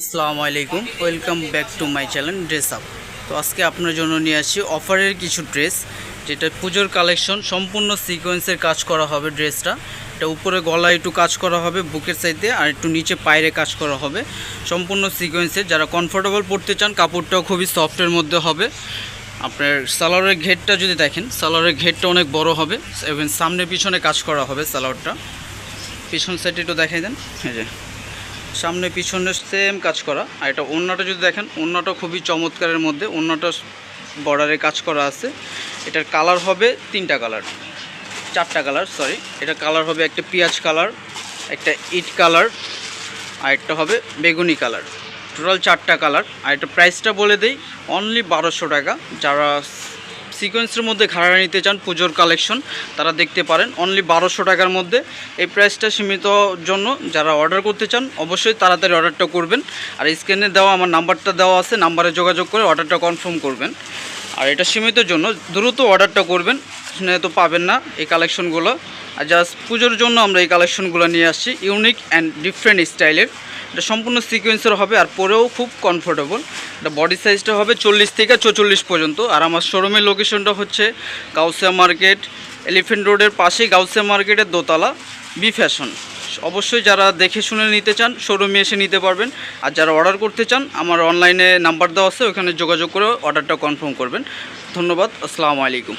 আসসালামু আলাইকুম। Welcome back to my channel dress up তো আজকে আপনার জন্য নিয়ে আসছি অফারের কিছু ড্রেস যেটা পুজোর কালেকশন সম্পূর্ণ সিকোয়েন্সের কাজ করা হবে ড্রেসটা এটা উপরে গলায় একটু কাজ করা হবে, বুকের সাইডে, আর একটু নিচে পায়েরে কাজ করা হবে। সম্পূর্ণ সিকোয়েন্সের যারা কমফোর্টেবল পড়তে চান, কাপড়টাও খুবই সফটের মধ্যে হবে। আপনার সালোয়ারের ঘেরটা যদি দেখেন, সালোয়ারের ঘেরটা অনেক বড় হবে। এবং সামনে পিছনে কাজ করা হবে সালোয়ারটা। পিছন সাইডে একটু দেখাই দেন। এই যে। সামনে পিছনে সেম কাজ করা। আর এটা অন্যটা যদি দেখেন অন্যটা খুবই চমৎকারের মধ্যে অন্যটা বর্ডারে কাজ করা আছে। এটার কালার হবে তিনটা কালার চারটা কালার সরি এটা কালার হবে একটা পেঁয়াজ কালার একটা ইট কালার আর একটা হবে বেগুনি কালার টোটাল চারটা কালার আর এটা প্রাইসটা বলে দেই অনলি বারোশো টাকা। যারা সিকোয়েন্সের মধ্যে ঘাড়া নিতে চান পুজোর কালেকশন তারা দেখতে পারেন। অনলি বারোশো টাকার মধ্যে। এই প্রাইসটা সীমিত জন্য যারা অর্ডার করতে চান, অবশ্যই তাড়াতাড়ি অর্ডারটা করবেন। আর স্ক্রিনে দেওয়া, আমার নাম্বারটা দেওয়া আছে নাম্বারে যোগাযোগ করে অর্ডারটা কনফার্ম করবেন। আর এটা সীমিত জন্য দ্রুত অর্ডারটা করবেন তো পাবেন না এই কালেকশনগুলো। আর জাস্ট পুজোর জন্য আমরা এই কালেকশনগুলো নিয়ে আসছি ইউনিক অ্যান্ড ডিফারেন্ট স্টাইলের এটা সম্পূর্ণ সিকোয়েন্সের হবে আর পরেও খুব কমফোর্টেবল এটা বডি সাইজটা হবে চল্লিশ থেকে চৌচল্লিশ পর্যন্ত। আর আমার শোরুমের লোকেশনটা হচ্ছে গাউসিয়া মার্কেট এলিফেন্ট রোডের পাশেই গাউসিয়া মার্কেটের দোতলা বি ফ্যাশন অবশ্যই যারা দেখে শুনে নিতে চান শোরুমে এসে নিতে পারবেন। আর যারা অর্ডার করতে চান, আমার অনলাইনে নাম্বার দেওয়া আছে, ওখানে যোগাযোগ করে অর্ডারটা কনফার্ম করবেন। ধন্যবাদ, আসসালামু আলাইকুম।